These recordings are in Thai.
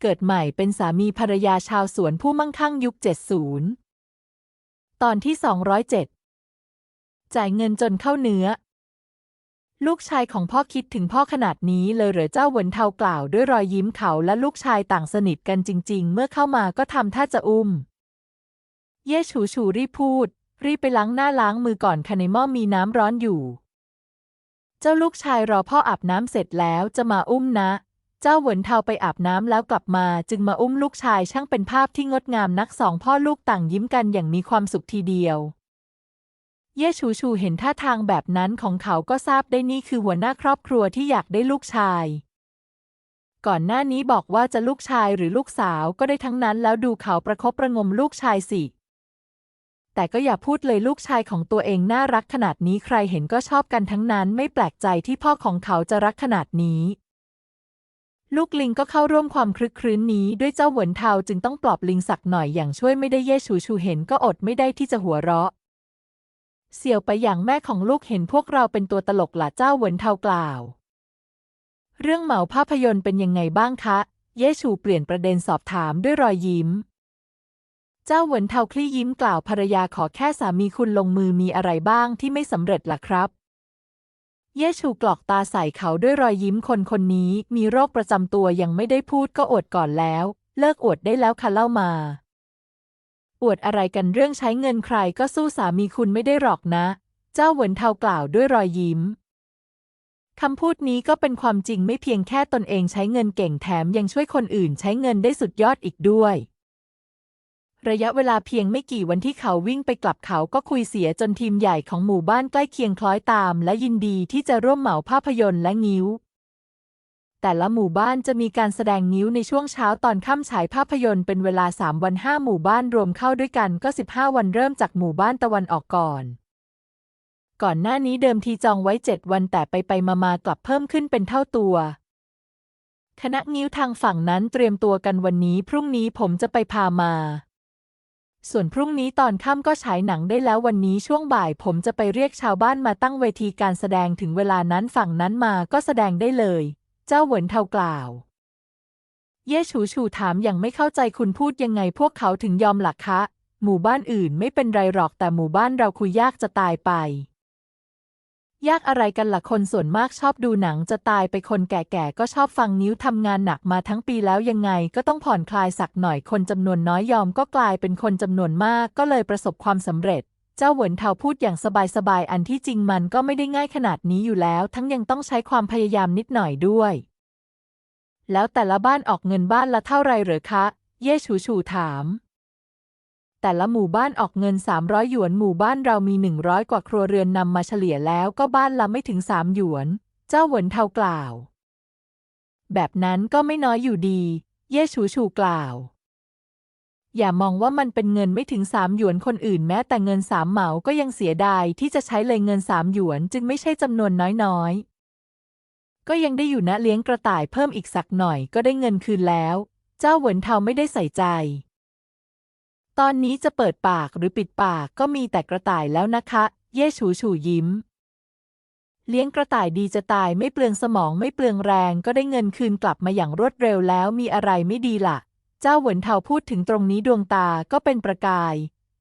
เกิดใหม่เป็นสามีภรรยาชาวสวนผู้มั่งคั่งยุค 70 ตอนที่ 207 จ่ายเงินจนเข้าเนื้อ ลูกชายของพ่อคิดถึงพ่อขนาดนี้เลยเหรือเจ้าเหวินเทากล่าวด้วยรอยยิ้มเขาและลูกชายต่างสนิทกันจริง ๆ เมื่อเข้ามาก็ทำท่าจะอุ้ม เย่ฉูฉูรีพูด รีไปล้างหน้าล้างมือก่อนค่ะในหม้อมีน้ำร้อนอยู่ เจ้าลูกชายรอพ่ออาบน้ำเสร็จแล้วจะมาอุ้มนะ เจ้าเหวินเทาไปอาบน้ำแล้วกลับมาจึงมาอุ้มลูกชายช่างเป็นภาพที่งดงามนักสองพ่อลูกต่างยิ้มกันอย่างมีความสุขทีเดียว เย่ชูชูเห็นท่าทางแบบนั้นของเขาก็ทราบได้นี่คือหัวหน้าครอบครัวที่อยากได้ลูกชาย ก่อนหน้านี้บอกว่าจะลูกชายหรือลูกสาวก็ได้ทั้งนั้นแล้วดูเขาประคบประงมลูกชายสิ แต่ก็อย่าพูดเลยลูกชายของตัวเองน่ารักขนาดนี้ใครเห็นก็ชอบกันทั้งนั้นไม่แปลกใจที่พ่อของเขาจะรักขนาดนี้ ลูกลิงก็เข้าร่วมความคลึกครื้นนี้ด้วยเจ้าหวนเทาจึงต้องปลอบลิงสักหน่อยอย่างช่วยไม่ได้เย่ชูชูเห็นก็อดไม่ได้ที่จะหัวเราะ เสี่ยวไปอย่างแม่ของลูกเห็นพวกเราเป็นตัวตลกหล่ะเจ้าหวนเทากล่าว เรื่องเหมาภาพยนตร์เป็นยังไงบ้างคะ เย่ชูเปลี่ยนประเด็นสอบถามด้วยรอยยิ้ม เจ้าหวนเทาคลี่ยิ้มกล่าวภรรยาขอแค่สามีคุณลงมือมีอะไรบ้างที่ไม่สำเร็จล่ะครับ เย่ชูกรอกตาใส่เขาด้วยรอยยิ้มคนคนนี้มีโรคประจำตัวยังไม่ได้พูดก็อดก่อนแล้ว เลิกอดได้แล้วค่ะเล่ามา อวดอะไรกันเรื่องใช้เงินใครก็สู้สามีคุณไม่ได้หรอกนะ เจ้าเหวินเทากล่าวด้วยรอยยิ้มคำพูดนี้ก็เป็นความจริงไม่เพียงแค่ตนเองใช้เงินเก่งแถมยังช่วยคนอื่นใช้เงินได้สุดยอดอีกด้วย ระยะเวลาเพียงไม่กี่วันที่เขาวิ่งไปกลับเขาก็คุยเสียจนทีมใหญ่ของหมู่บ้านใกล้เคียงคล้อยตาม และยินดีที่จะร่วมเหมาภาพยนตร์และงิ้ว แต่ละหมู่บ้านจะมีการแสดงงิ้วในช่วงเช้าตอนค่ำฉายภาพยนตร์เป็นเวลา 3 วัน 5 หมู่บ้านรวมเข้าด้วยกันก็ 15 วันเริ่มจากหมู่บ้านตะวันออกก่อน ก่อนหน้านี้เดิมทีจองไว้ 7 วันแต่ไปไปมามากลับเพิ่มขึ้นเป็นเท่าตัวคณะงิ้วทางฝั่งนั้นเตรียมตัวกันวันนี้พรุ่งนี้ผมจะไปพามา ส่วนพรุ่งนี้ตอนค่ำก็ฉายหนังได้แล้ววันนี้ช่วงบ่ายผมจะไปเรียกชาวบ้านมาตั้งเวทีการแสดงถึงเวลานั้นฝั่งนั้นมาก็แสดงได้เลย เจ้าเหวินเทากล่าว เย่ฉูฉูถามอย่างไม่เข้าใจคุณพูดยังไงพวกเขาถึงยอมหลักคะ หมู่บ้านอื่นไม่เป็นไรหรอกแต่หมู่บ้านเราคุยยากจะตายไป ยากอะไรกันละ่ะคนส่วนมากชอบดูหนังจะตายไปคนแก่ๆก็ชอบฟังนิ้วทำงานหนักมาทั้งปีแล้วยังไงก็ต้องผ่อนคลายสักหน่อยคนจำนวนน้อยยอมก็กลายเป็นคนจำนวนมากก็เลยประสบความสำเร็จ เจ้าเหวินเทาพูดอย่างสบายๆอันที่จริงมันก็ไม่ได้ง่ายขนาดนี้อยู่แล้ว ทั้งยังต้องใช้ความพยายามนิดหน่อยด้วย แล้วแต่ละบ้านออกเงินบ้านละเท่าไรเหรอคะ เย่ฉูฉูถาม แต่ละหมู่บ้านออกเงิน 300 หยวน หมู่บ้านเรามี 100 กว่าครัวเรือนนำมาเฉลี่ยแล้วก็บ้านละไม่ถึง 3 หยวน เจ้าหวนเทากล่าว แบบนั้นก็ไม่น้อยอยู่ดี เย่ฉูฉูกล่าว อย่ามองว่ามันเป็นเงินไม่ถึงสามหยวนคนอื่นแม้แต่เงินสามเหมาก็ยังเสียดายที่จะใช้เลยเงินสามหยวนจึงไม่ใช่จำนวนน้อยๆ ก็ยังได้อยู่นะเลี้ยงกระต่ายเพิ่มอีกสักหน่อยก็ได้เงินคืนแล้ว เจ้าหวนเทาไม่ได้ใส่ใจ ตอนนี้จะเปิดปากหรือปิดปากก็มีแต่กระต่ายแล้วนะคะ เย่ฉูฉูยิ้ม เลี้ยงกระต่ายดีจะตายไม่เปลืองสมองไม่เปลืองแรงก็ได้เงินคืนกลับมาอย่างรวดเร็วแล้วมีอะไรไม่ดีล่ะ เจ้าเหวินเทาพูดถึงตรงนี้ดวงตาก็เป็นประกาย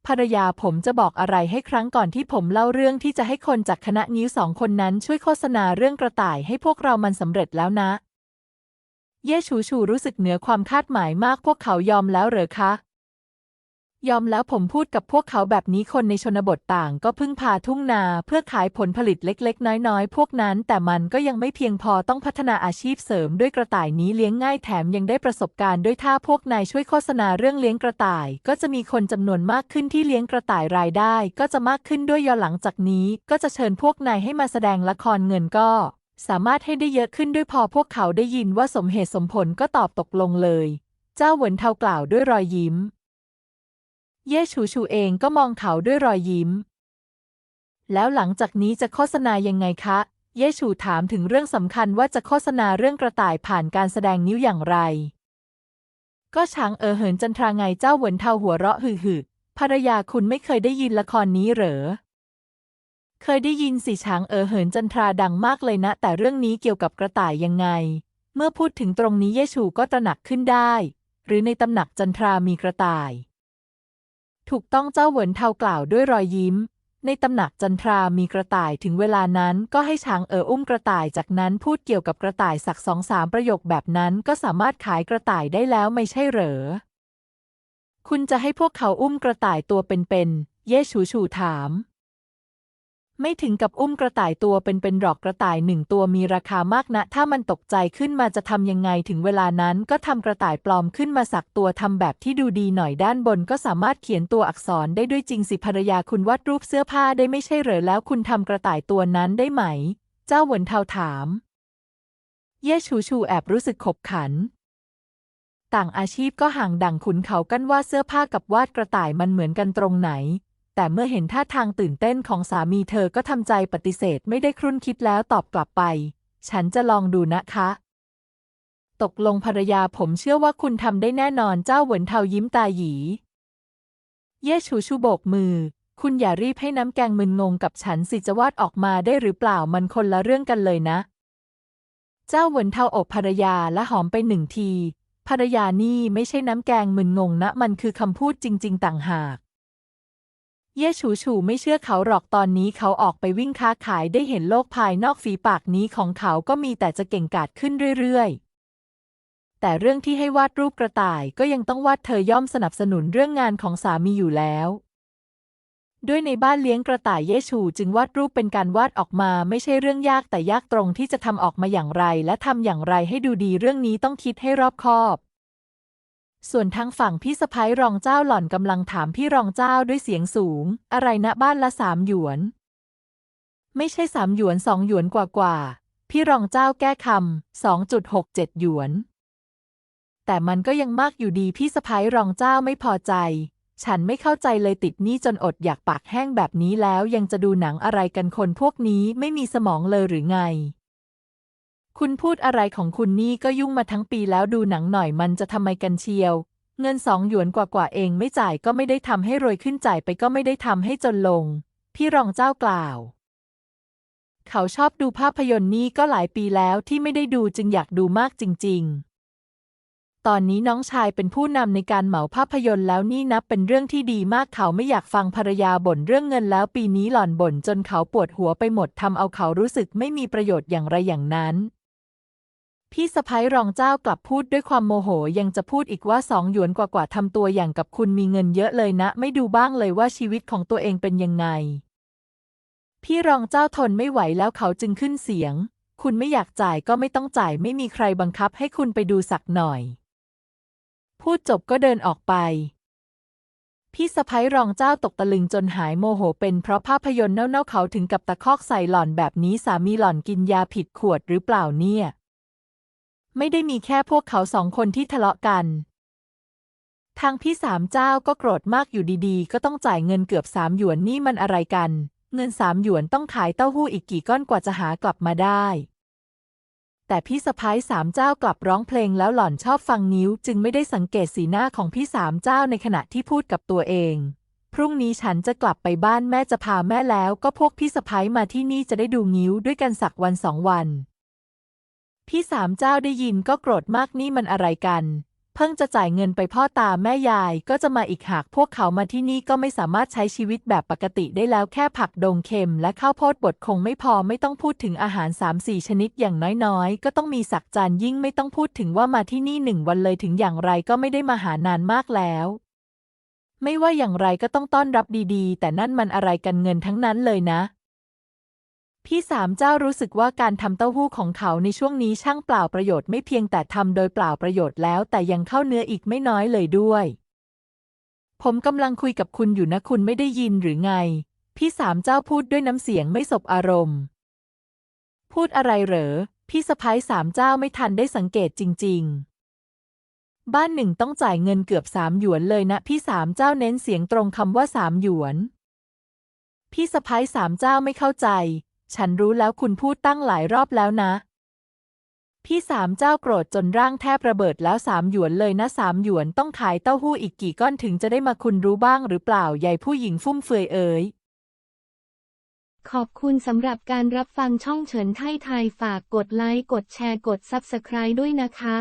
ภรรยาผมจะบอกอะไรให้ครั้งก่อนที่ผมเล่าเรื่องที่จะให้คนจากคณะนิ้วสองคนนั้นช่วยโฆษณาเรื่องกระต่ายให้พวกเรามันสำเร็จแล้วนะ เย่ฉูฉูรู้สึกเหนือความคาดหมายมากพวกเขายอมแล้วเหรอคะ ยอมแล้วผมพูดกับพวกเขาแบบนี้คนในชนบทต่างก็พึ่งพาทุ่งนาเพื่อขายผลผลิตเล็กๆ น้อยๆ พวกนั้น แต่มันก็ยังไม่เพียงพอต้องพัฒนาอาชีพเสริมด้วยกระต่ายนี้เลี้ยงง่ายแถมยังได้ประสบการณ์ด้วยถ้าพวกนายช่วยโฆษณาเรื่องเลี้ยงกระต่าย ก็จะมีคนจำนวนมากขึ้นที่เลี้ยงกระต่ายรายได้ ก็จะมากขึ้นด้วยย้อนหลังจากนี้ ก็จะเชิญพวกนายให้มาแสดงละครเงินก็ สามารถให้ได้เยอะขึ้นด้วยพอพวกเขาได้ยินว่าสมเหตุสมผลก็ตอบตกลงเลย เจ้าเหวินเทากล่าวด้วยรอยยิ้ม เย่ชูชูเองก็มองเขาด้วยรอยยิ้ม แล้วหลังจากนี้จะโฆษณายังไงคะ เย่ชูถามถึงเรื่องสำคัญว่าจะโฆษณาเรื่องกระต่ายผ่านการแสดงนิ้วอย่างไร ก็ช้างเออเหินจันทราไงเจ้าหวนเทาหัวเราะหึ่ภรรยาคุณไม่เคยได้ยินละครนี้เหรอ เคยได้ยินสิช้างเออเหินจันทราดังมากเลยนะ แต่เรื่องนี้เกี่ยวกับกระต่ายยังไง เมื่อพูดถึงตรงนี้เยชูก็ตระหนักขึ้นได้ หรือในตำหนักจันทรามีกระต่าย ถูกต้องเจ้าเหวินเทากล่าวด้วยรอยยิ้ม ในตำหนักจันทรามีกระต่ายถึงเวลานั้นก็ให้ช้างเอออุ้มกระต่ายจากนั้นพูดเกี่ยวกับกระต่ายสักสองสามประโยคแบบนั้นก็สามารถขายกระต่ายได้แล้วไม่ใช่เหรอ คุณจะให้พวกเขาอุ้มกระต่ายตัวเป็นๆเย่ชูชูถาม ไม่ถึงกับอุ้มกระต่ายตัวเป็นๆหรอกกระต่ายหนึ่งตัวมีราคามากนะ ถ้ามันตกใจขึ้นมาจะทำยังไงถึงเวลานั้นก็ทำกระต่ายปลอมขึ้นมาสักตัวทำแบบที่ดูดีหน่อยด้านบนก็สามารถเขียนตัวอักษรได้ด้วยจริงสิภรรยาคุณวาดรูปเสื้อผ้าได้ไม่ใช่เหรอแล้วคุณทำกระต่ายตัวนั้นได้ไหม เจ้าหวนเทาถาม เย่ชูชูแอบรู้สึกขบขันต่างอาชีพก็ห่างดั่งขุนเขากันว่าเสื้อผ้ากับวาดกระต่ายมันเหมือนกันตรงไหน แต่เมื่อเห็นท่าทางตื่นเต้นของสามีเธอก็ทำใจปฏิเสธไม่ได้ครุ่นคิดแล้วตอบกลับไป ฉันจะลองดูนะคะ ตกลงภรรยาผมเชื่อว่าคุณทำได้แน่นอนเจ้าเหวินเทายิ้มตาหยี เย่ชูชูโบกมือ คุณอย่ารีบให้น้ำแกงมึนงงกับฉันสิจะวาดออกมาได้หรือเปล่ามันคนละเรื่องกันเลยนะ เจ้าเหวินเทาอบภรรยาและหอมไปหนึ่งทีภรรยานี่ไม่ใช่น้ำแกงมึนงงนะ มันคือคำพูดจริง ๆ ต่างหาก เย่ฉูฉูไม่เชื่อเขาหรอกตอนนี้เขาออกไปวิ่งค้าขายได้เห็นโลกภายนอกฝีปากนี้ของเขาก็มีแต่จะเก่งกาจขึ้นเรื่อยๆ แต่เรื่องที่ให้วาดรูปกระต่ายก็ยังต้องวาดเธอย่อมสนับสนุนเรื่องงานของสามีอยู่แล้ว ด้วยในบ้านเลี้ยงกระต่ายเยชูจึงวาดรูปเป็นการวาดออกมาไม่ใช่เรื่องยากแต่ยากตรงที่จะทำออกมาอย่างไร และทำอย่างไรให้ดูดีเรื่องนี้ต้องคิดให้รอบคอบ ส่วนทางฝั่งพี่สะพ้ายรองเจ้าหล่อนกำลังถามพี่รองเจ้าด้วยเสียงสูง อะไรนะบ้านละสามหยวน ไม่ใช่สามหยวนสองหยวนกว่ากว่า พี่รองเจ้าแก้คำสองจุดหกเจ็ดหยวน แต่มันก็ยังมากอยู่ดีพี่สะพ้ายรองเจ้าไม่พอใจ ฉันไม่เข้าใจเลยติดหนี้จนอดอยากปากแห้งแบบนี้แล้วยังจะดูหนังอะไรกันคนพวกนี้ไม่มีสมองเลยหรือไง คุณพูดอะไรของคุณนี่ก็ยุ่งมาทั้งปีแล้วดูหนังหน่อยมันจะทำไมกันเชียว เงินสองหยวนกว่าๆเองไม่จ่ายก็ไม่ได้ทำให้รวยขึ้นจ่ายไปก็ไม่ได้ทำให้จนลง พี่รองเจ้ากล่าว เขาชอบดูภาพยนตร์นี่ก็หลายปีแล้วที่ไม่ได้ดูจึงอยากดูมากจริง ๆตอนนี้น้องชายเป็นผู้นำในการเหมาภาพยนตร์แล้วนี่นับเป็นเรื่องที่ดีมากเขาไม่อยากฟังภรรยาบ่นเรื่องเงินแล้วปีนี้หล่อนบ่นจนเขาปวดหัวไปหมดทำเอาเขารู้สึกไม่มีประโยชน์อย่างไรอย่างนั้น พี่สะพ้ยรองเจ้ากลับพูดด้วยความโมโหยังจะพูดอีกว่าสองหยวนกว่าๆทำตัวอย่างกับคุณมีเงินเยอะเลยนะ ไม่ดูบ้างเลยว่าชีวิตของตัวเองเป็นยังไง พี่รองเจ้าทนไม่ไหวแล้วเขาจึงขึ้นเสียง คุณไม่อยากจ่ายก็ไม่ต้องจ่ายไม่มีใครบังคับให้คุณไปดูสักหน่อย พูดจบก็เดินออกไป พี่สะพ้ยรองเจ้าตกตะลึงจนหายโมโหเป็นเพราะภาพยนตร์เน่าๆเขาถึงกับตะคอกใส่หล่อนแบบนี้สามีหล่อนกินยาผิดขวดหรือเปล่าเนี่ย ไม่ได้มีแค่พวกเขาสองคนที่ทะเลาะกัน ทางพี่สามเจ้าก็โกรธมากอยู่ดีๆ ก็ต้องจ่ายเงินเกือบสามหยวนนี่มันอะไรกัน เงินสามหยวนต้องขายเต้าหู้อีกกี่ก้อนกว่าจะหากลับมาได้ แต่พี่สะพ้ายสามเจ้ากลับร้องเพลงแล้วหล่อนชอบฟังนิ้ว จึงไม่ได้สังเกตสีหน้าของพี่สามเจ้าในขณะที่พูดกับตัวเอง พรุ่งนี้ฉันจะกลับไปบ้านแม่จะพาแม่แล้ว ก็พวกพี่สะพ้ายมาที่นี่จะได้ดูงิ้วด้วยกันสักวันสองวัน พี่สามเจ้าได้ยินก็โกรธมากนี่มันอะไรกัน เพิ่งจะจ่ายเงินไปพ่อตาแม่ยายก็จะมาอีกหากพวกเขามาที่นี่ก็ไม่สามารถใช้ชีวิตแบบปกติได้แล้วแค่ผักดงเค็ม และข้าวโพดบดคงไม่พอไม่ต้องพูดถึงอาหารสามสี่ชนิดอย่างน้อยๆ ก็ต้องมีสักจานยิ่งไม่ต้องพูดถึงว่ามาที่นี่หนึ่งวันเลยถึงอย่างไรก็ไม่ได้มาหานานมากแล้วไม่ว่าอย่างไรก็ต้องต้อนรับดีๆ แต่นั่นมันอะไรกันเงินทั้งนั้นเลยนะ พี่สามเจ้ารู้สึกว่าการทำเต้าหู้ของเขาในช่วงนี้ช่างเปล่าประโยชน์ไม่เพียงแต่ทำโดยเปล่าประโยชน์แล้ว แต่ยังเข้าเนื้ออีกไม่น้อยเลยด้วย ผมกำลังคุยกับคุณอยู่นะคุณไม่ได้ยินหรือไง พี่สามเจ้าพูดด้วยน้ำเสียงไม่สบอารมณ์ พูดอะไรเหรอ พี่สะพ้ายสามเจ้าไม่ทันได้สังเกตจริง ๆ บ้านหนึ่งต้องจ่ายเงินเกือบสามหยวนเลยนะ พี่สามเจ้าเน้นเสียงตรงคำว่าสามหยวน พี่สะพ้ายสามเจ้าไม่เข้าใจ ฉันรู้แล้วคุณพูดตั้งหลายรอบแล้วนะ พี่สามเจ้าโกรธจนร่างแทบระเบิดแล้วสามหยวนเลยนะสามหยวนต้องขายเต้าหู้อีกกี่ก้อนถึงจะได้มาคุณรู้บ้างหรือเปล่าใหญ่ผู้หญิงฟุ่มเฟือยเอ๋ยขอบคุณสำหรับการรับฟังช่องเฉินไทยไทยฝากกดไลค์กดแชร์กด Subscribe ด้วยนะคะ